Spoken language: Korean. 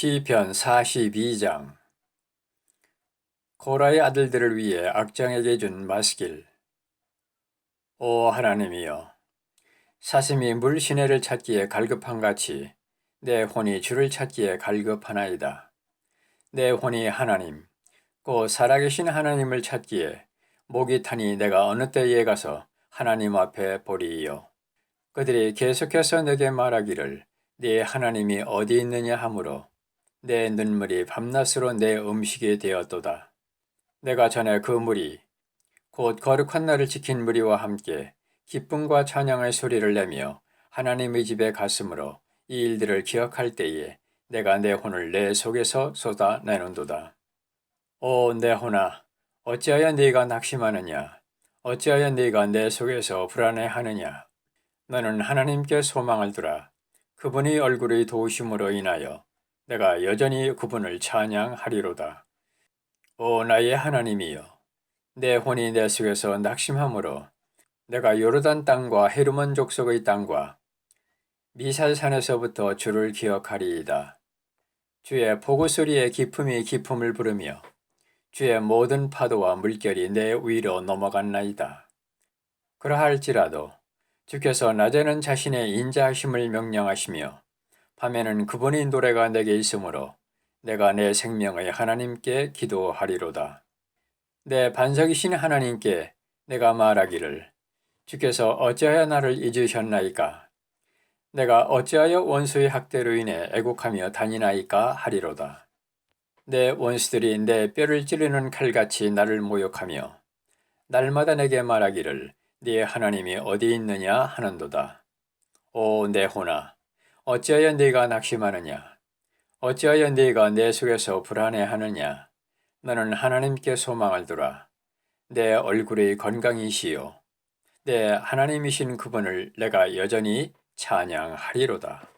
시편 42장. 고라의 아들들을 위해 악장에게 준 마스길. 오 하나님이여 사슴이 물 시내를 찾기에 갈급한 같이 내 혼이 주를 찾기에 갈급하나이다. 내 혼이 하나님 곧 살아계신 하나님을 찾기에 목이 타니 내가 어느 때에 가서 하나님 앞에 보리이요. 그들이 계속해서 내게 말하기를 네 하나님이 어디 있느냐 하므로 내 눈물이 밤낮으로 내 음식이 되었도다. 내가 전에 그 물이 곧 거룩한 날을 지킨 무리와 함께 기쁨과 찬양의 소리를 내며 하나님의 집에 갔으므로 이 일들을 기억할 때에 내가 내 혼을 내 속에서 쏟아내는도다. 오 내 혼아 어찌하여 네가 낙심하느냐 어찌하여 네가 내 속에서 불안해하느냐 너는 하나님께 소망을 두라 그분이 얼굴의 도우심으로 인하여 내가 여전히 그분을 찬양하리로다. 오 나의 하나님이여 내 혼이 내 속에서 낙심함으로 내가 요르단 땅과 헤르몬 족속의 땅과 미살산에서부터 주를 기억하리이다. 주의 포구 소리에 기품이 기품을 부르며 주의 모든 파도와 물결이 내 위로 넘어갔나이다. 그러할지라도 주께서 낮에는 자신의 인자하심을 명령하시며 밤에는 그분의 노래가 내게 있으므로 내가 내 생명의 하나님께 기도하리로다. 내 반석이신 하나님께 내가 말하기를 주께서 어찌하여 나를 잊으셨나이까? 내가 어찌하여 원수의 학대로 인해 애곡하며 다니나이까 하리로다. 내 원수들이 내 뼈를 찌르는 칼같이 나를 모욕하며 날마다 내게 말하기를 네 하나님이 어디 있느냐 하는도다. 오 내 혼아 어찌하여 네가 낙심하느냐? 어찌하여 네가 내 속에서 불안해하느냐? 너는 하나님께 소망을 두라. 내 얼굴의 건강이시요. 내 하나님이신 그분을 내가 여전히 찬양하리로다.